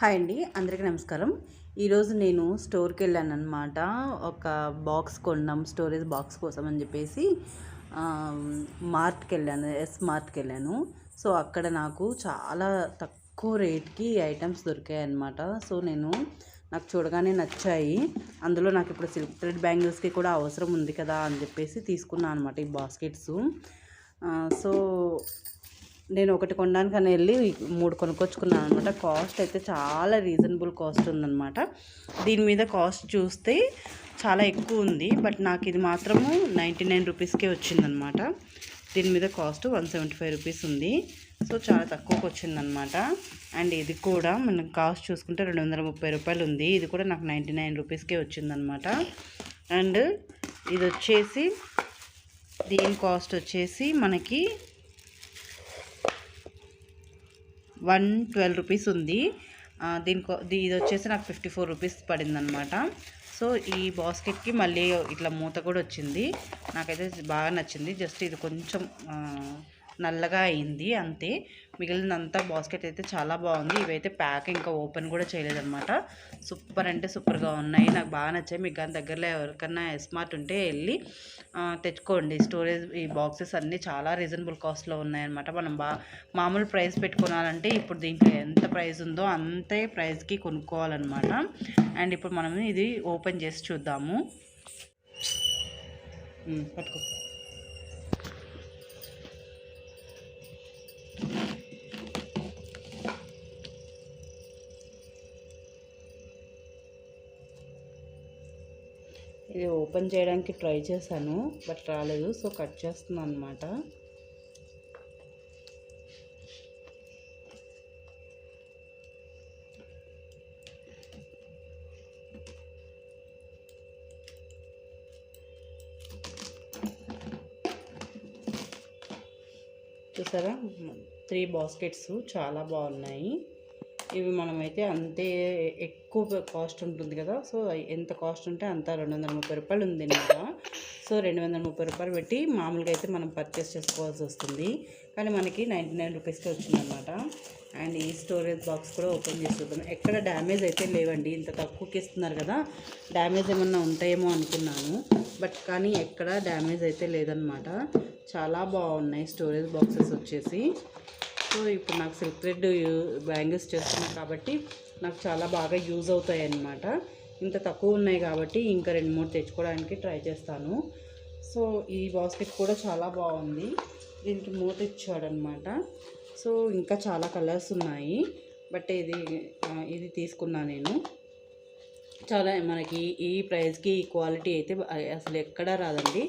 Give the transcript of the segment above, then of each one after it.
Hi అండి అందరికీ నమస్కారం. ఈరోజు నేను స్టోర్కి వెళ్ళాను అనమాట ఒక బాక్స్ కొన్నాం స్టోరేజ్ బాక్స్ కోసం అని చెప్పేసి మార్ట్కి వెళ్ళాను ఎస్ మార్ట్కి వెళ్ళాను. సో అక్కడ నాకు చాలా తక్కువ రేట్కి ఐటమ్స్ దొరికాయి అనమాట సో నేను నాకు చూడగానే నచ్చాయి. అందులో నాకు ఇప్పుడు సిల్క్ థ్రెడ్ బ్యాంగిల్స్కి కూడా అవసరం ఉంది కదా అని చెప్పేసి తీసుకున్నాను అనమాట ఈ బాస్కెట్స్. సో నేను ఒకటి కొనడానికని వెళ్ళి మూడు కొనుక్కొచ్చుకున్నాను అనమాట కాస్ట్ అయితే చాలా రీజనబుల్ కాస్ట్ ఉందన్నమాట. దీని మీద కాస్ట్ చూస్తే చాలా ఎక్కువ ఉంది. బట్ నాకు ఇది మాత్రము నైంటీ నైన్ రూపీస్కే వచ్చిందనమాట దీని మీద cost one seventy five rupees ఉంది. సో చాలా తక్కువకి వచ్చిందనమాట అండ్ ఇది కూడా మనం కాస్ట్ చూసుకుంటే రెండు వందల ముప్పై రూపాయలు ఉంది. ఇది కూడా నాకు నైంటీ నైన్ రూపీస్కే వచ్చిందనమాట అండ్ ఇది వచ్చేసి దీని కాస్ట్ వచ్చేసి మనకి వన్ ట్వెల్వ్ రూపీస్ ఉంది. దీనికో దీ- ఇది వచ్చేసి నాకు ఫిఫ్టీ ఫోర్ రూపీస్ పడింది అనమాట సో ఈ బాస్కెట్కి మళ్ళీ ఇట్లా మూత కూడా వచ్చింది. నాకైతే బాగా నచ్చింది. జస్ట్ ఇది కొంచెం నల్లగా అయింది అంతే. మిగిలినంతా బాస్కెట్ అయితే చాలా బాగుంది. ఇవైతే ప్యాక్ ఇంకా ఓపెన్ కూడా చేయలేదన్నమాట. సూపర్ అంటే సూపర్గా ఉన్నాయి. నాకు బాగా నచ్చాయి. మీకు కానీ దగ్గరలో ఎవరికన్నా స్మార్ట్ ఉంటే వెళ్ళి తెచ్చుకోండి. స్టోరేజ్ ఈ బాక్సెస్ అన్నీ చాలా రీజనబుల్ కాస్ట్లో ఉన్నాయన్నమాట. మనం బా మామూలు ప్రైస్ పెట్టుకోవాలంటే ఇప్పుడు దీంట్లో ఎంత ప్రైస్ ఉందో అంతే ప్రైస్కి కొనుక్కోవాలన్నమాట. అండ్ ఇప్పుడు మనం ఇది ఓపెన్ చేసి చూద్దాము. పట్టుకో. ఇది ఓపెన్ చేయడానికి ట్రై చేశాను బట్ రాలేదు సో కట్ చేస్తున్నాను అనమాట చూసారా? త్రీ బాస్కెట్స్ చాలా బాగున్నాయి. ఇవి మనమైతే అంతే ఎక్కువ కాస్ట్ ఉంటుంది కదా. సో ఎంత కాస్ట్ ఉంటే అంత రెండు వందల ముప్పై రూపాయలు ఉంది ఇంకా సో రెండు వందల ముప్పై రూపాయలు పెట్టి మామూలుగా అయితే మనం పర్చేస్ చేసుకోవాల్సి వస్తుంది. కానీ మనకి నైంటీ నైన్ రూపీస్కి వచ్చిందనమాట అండ్ ఈ స్టోరేజ్ బాక్స్ కూడా ఓపెన్ చేసి చూద్దాం. ఎక్కడ డ్యామేజ్ అయితే లేవండి. ఇంత తక్కువకి ఇస్తున్నారు కదా. డ్యామేజ్ ఏమన్నా ఉంటాయేమో అనుకున్నాను. బట్ కానీ ఎక్కడ డ్యామేజ్ అయితే లేదనమాట. చాలా బాగున్నాయి స్టోరేజ్ బాక్సెస్ వచ్చేసి. సో ఇప్పుడు నాకు సిల్క్ థ్రెడ్ బ్యాంగిల్స్ చేస్తున్నాను కాబట్టి నాకు చాలా బాగా యూజ్ అవుతాయి అన్నమాట ఇంత తక్కువ ఉన్నాయి కాబట్టి ఇంకా రెండు మూడు తెచ్చుకోవడానికి ట్రై చేస్తాను. సో ఈ బాస్కెట్ కూడా చాలా బాగుంది. దీనికి మూత ఇచ్చాడనమాట సో ఇంకా చాలా కలర్స్ ఉన్నాయి. బట్ ఇది uh, ఇది తీసుకున్నా నేను. చాలా మనకి ఈ ప్రైస్కి ఈ క్వాలిటీ అయితే అసలు ఎక్కడా రాదండి.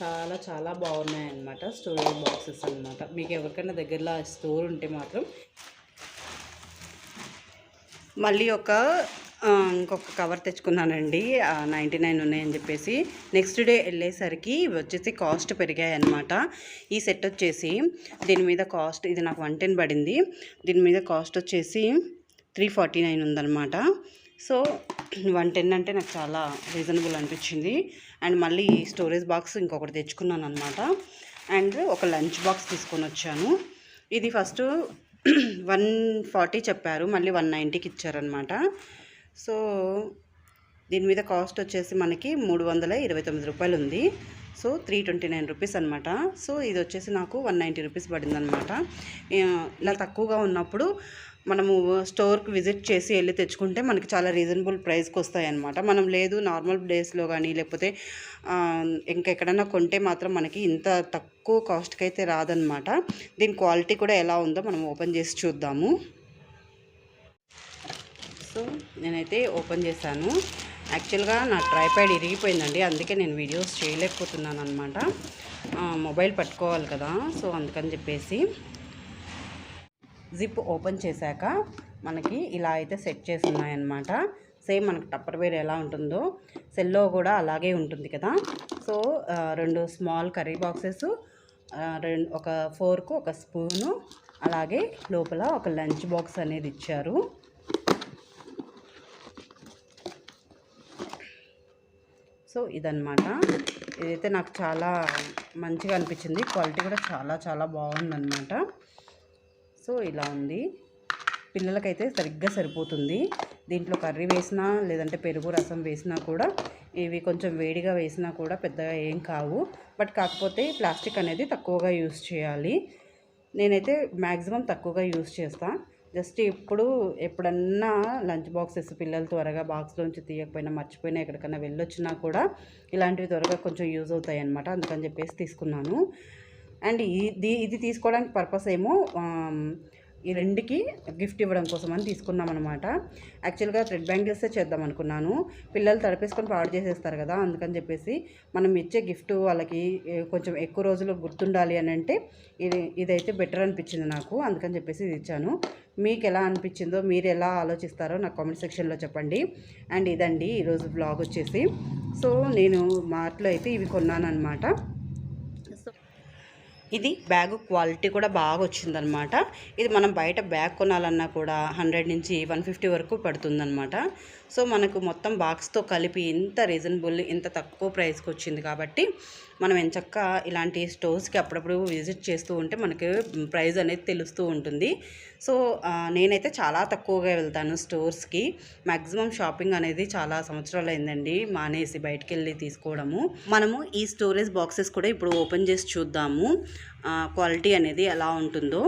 చాలా చాలా బాగున్నాయి అన్నమాట స్టోరేజ్ బాక్సెస్ అన్నమాట. మీకు ఎవరికైనా దగ్గరలో స్టోర్ ఉంటే మాత్రం మళ్ళీ ఒక ఇంకొక కవర్ తెచ్చుకున్నానండి. నైంటీ నైన్ ఉన్నాయని చెప్పేసి. నెక్స్ట్ డే వెళ్ళేసరికి వచ్చేసి కాస్ట్ పెరిగాయి అన్నమాట ఈ సెట్ వచ్చేసి దీని మీద కాస్ట్ ఇది నాకు వన్ టెన్ పడింది. దీని మీద కాస్ట్ వచ్చేసి త్రీ ఫార్టీ నైన్ ఉందన్నమాట. సో వన్ టెన్ అంటే నాకు చాలా రీజనబుల్ అనిపించింది. అండ్ మళ్ళీ స్టోరేజ్ బాక్స్ ఇంకొకటి తెచ్చుకున్నాను అనమాట అండ్ ఒక లంచ్ బాక్స్ తీసుకొని వచ్చాను. ఇది ఫస్ట్ వన్ ఫార్టీ చెప్పారు. మళ్ళీ వన్ నైంటీకి ఇచ్చారనమాట సో దీని మీద కాస్ట్ వచ్చేసి మనకి మూడు వందల ఇరవై తొమ్మిది రూపాయలు ఉంది so three twenty nine rupees అనమాట సో ఇది వచ్చేసి నాకు వన్ నైంటీ రూపీస్ పడిందనమాట ఇలా తక్కువగా ఉన్నప్పుడు మనము స్టోర్కి విజిట్ చేసి వెళ్ళి తెచ్చుకుంటే మనకి చాలా రీజనబుల్ ప్రైస్కి వస్తాయి అనమాట మనం లేదు నార్మల్ డేస్లో కానీ లేకపోతే ఇంకెక్కడైనా కొంటే మాత్రం మనకి ఇంత తక్కువ కాస్ట్కి అయితే రాదనమాట దీని క్వాలిటీ కూడా ఎలా ఉందో మనం ఓపెన్ చేసి చూద్దాము. సో నేనైతే ఓపెన్ చేశాను. యాక్చువల్గా నా ట్రైప్యాడ్ ఇరిగిపోయిందండి. అందుకే నేను వీడియోస్ చేయలేకపోతున్నాను అనమాట మొబైల్ పట్టుకోవాలి కదా. సో అందుకని చెప్పేసి జిప్ ఓపెన్ చేశాక మనకి ఇలా అయితే సెట్ చేసున్నాయన్నమాట సేమ్ మనకు టప్పర్ వేర్ ఎలా ఉంటుందో సెల్లో కూడా అలాగే ఉంటుంది కదా. సో రెండు స్మాల్ కర్రీ బాక్సెస్ రెండు ఒక ఫోర్కు ఒక స్పూను అలాగే లోపల ఒక లంచ్ బాక్స్ అనేది ఇచ్చారు. సో ఇదన్నమాట. ఇదైతే నాకు చాలా మంచిగా అనిపించింది. క్వాలిటీ కూడా చాలా చాలా బాగుందన్నమాట. సో ఇలా ఉంది. పిల్లలకైతే సరిగ్గా సరిపోతుంది. దీంట్లో కర్రీ వేసినా లేదంటే పెరుగు రసం వేసినా కూడా ఇవి కొంచెం వేడిగా వేసినా కూడా పెద్దగా ఏం కావు. బట్ కాకపోతే ప్లాస్టిక్ అనేది తక్కువగా యూస్ చేయాలి. నేనైతే మ్యాక్సిమం తక్కువగా యూస్ చేస్తాను జస్ట్ ఇప్పుడు ఎప్పుడన్నా లంచ్ బాక్సెస్ పిల్లలు త్వరగా బాక్స్లోంచి తీయకపోయినా మర్చిపోయినా ఎక్కడికైనా వెళ్ళొచ్చినా కూడా ఇలాంటివి త్వరగా కొంచెం యూజ్ అవుతాయి అనమాట అందుకని చెప్పేసి తీసుకున్నాను. అండ్ ఇది ఇది తీసుకోవడానికి పర్పస్ ఏమో ఈ రెండుకి గిఫ్ట్ ఇవ్వడం కోసం అని తీసుకున్నాం అనమాట యాక్చువల్గా థ్రెడ్ బ్యాంగిల్సే చేద్దాం అనుకున్నాను. పిల్లలు తడిపేసుకొని పాడు చేసేస్తారు కదా అందుకని చెప్పేసి మనం ఇచ్చే గిఫ్ట్ వాళ్ళకి కొంచెం ఎక్కువ రోజులు గుర్తుండాలి అని అంటే ఇది ఇదైతే బెటర్ అనిపించింది నాకు అందుకని చెప్పేసి ఇది ఇచ్చాను. మీకు ఎలా అనిపించిందో మీరు ఎలా ఆలోచిస్తారో నాకు కామెంట్ సెక్షన్లో చెప్పండి. అండ్ ఇదండి ఈరోజు బ్లాగ్ వచ్చేసి. సో నేను మార్ట్లో అయితే ఇవి కొన్నాను అనమాట ఇది బ్యాగ్ క్వాలిటీ కూడా బాగా వచ్చిందనమాట ఇది మనం బయట బ్యాగ్ కొనాలన్నా కూడా హండ్రెడ్ నుంచి వన్ ఫిఫ్టీ వరకు పడుతుందనమాట. సో మనకు మొత్తం బాక్స్తో కలిపి ఇంత రీజనబుల్ ఇంత తక్కువ ప్రైస్కి వచ్చింది కాబట్టి మనం ఎంచక్క ఇలాంటి స్టోర్స్కి అప్పుడప్పుడు విజిట్ చేస్తూ ఉంటే మనకి ప్రైస్ అనేది తెలుస్తూ ఉంటుంది. సో నేనైతే చాలా తక్కువగా వెళ్తాను స్టోర్స్కి. మ్యాక్సిమం షాపింగ్ అనేది చాలా సంవత్సరాలు అయిందండి మానేసి బయటికి వెళ్ళి తీసుకోవడము. మనము ఈ స్టోరేజ్ బాక్సెస్ కూడా ఇప్పుడు ఓపెన్ చేసి చూద్దాము క్వాలిటీ అనేది ఎలా ఉంటుందో.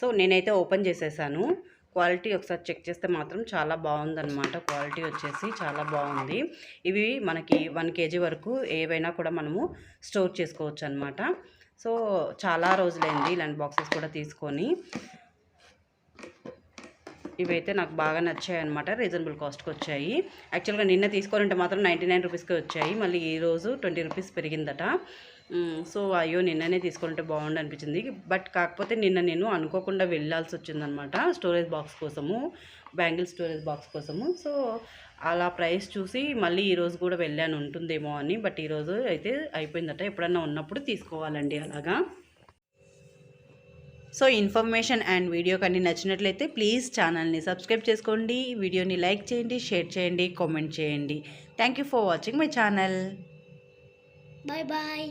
సో నేనైతే ఓపెన్ చేసేసాను. క్వాలిటీ ఒకసారి చెక్ చేస్తే మాత్రం చాలా బాగుందన్నమాట. క్వాలిటీ వచ్చేసి చాలా బాగుంది. ఇవి మనకి వన్ కేజీ వరకు ఏవైనా కూడా మనము స్టోర్ చేసుకోవచ్చు అనమాట సో చాలా రోజులైంది ఇలాంటి బాక్సెస్ కూడా తీసుకొని. ఇవైతే నాకు బాగా నచ్చాయి అనమాట రీజనబుల్ కాస్ట్కి వచ్చాయి. యాక్చువల్గా నిన్న తీసుకోవాలంటే మాత్రం నైంటీ నైన్ రూపీస్కి వచ్చాయి. మళ్ళీ ఈరోజు ట్వంటీ రూపీస్ పెరిగిందట. సో అయ్యో నిన్ననే తీసుకుంటే బాగుండు అనిపించింది బట్ కాకపోతే నిన్న నేను అనుకోకుండా వెళ్ళాల్సి వచ్చిందనమాట స్టోరేజ్ బాక్స్ కోసము బ్యాంగిల్ స్టోరేజ్ బాక్స్ కోసము. సో అలా ప్రైస్ చూసి మళ్ళీ ఈరోజు కూడా వెళ్ళాను ఉంటుందేమో అని. బట్ ఈరోజు అయితే అయిపోయిందట. ఎప్పుడన్నా ఉన్నప్పుడు తీసుకోవాలండి అలాగా. సో ఇన్ఫర్మేషన్ అండ్ వీడియో కానీ నచ్చినట్లయితే ప్లీజ్ ఛానల్ని సబ్స్క్రైబ్ చేసుకోండి. వీడియోని లైక్ చేయండి షేర్ చేయండి కామెంట్ చేయండి. Thank you for watching my channel. Bye bye.